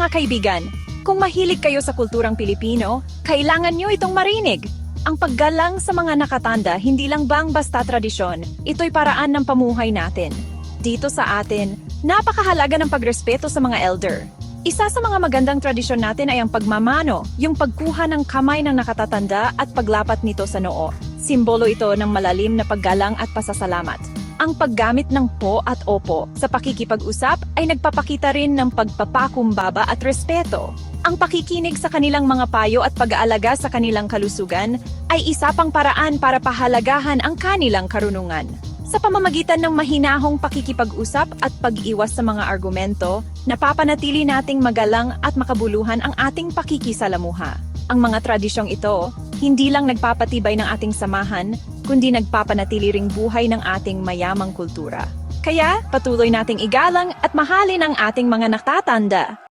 Mga kaibigan, kung mahilig kayo sa kulturang Pilipino, kailangan nyo itong marinig. Ang paggalang sa mga nakatanda hindi lang bang basta tradisyon, ito'y paraan ng pamuhay natin. Dito sa atin, napakahalaga ng pagrespeto sa mga elder. Isa sa mga magandang tradisyon natin ay ang pagmamano, yung pagkuha ng kamay ng nakatatanda at paglapat nito sa noo. Simbolo ito ng malalim na paggalang at pasasalamat. Ang paggamit ng po at opo sa pakikipag-usap ay nagpapakita rin ng pagpapakumbaba at respeto. Ang pakikinig sa kanilang mga payo at pag-aalaga sa kanilang kalusugan ay isa pang paraan para pahalagahan ang kanilang karunungan. Sa pamamagitan ng mahinahong pakikipag-usap at pag-iwas sa mga argumento, napapanatili nating magalang at makabuluhan ang ating pakikisalamuha. Ang mga tradisyong ito, hindi lang nagpapatibay ng ating samahan, kundi nagpapanatili ring buhay ng ating mayamang kultura. Kaya, patuloy nating igalang at mahalin ang ating mga nakatanda.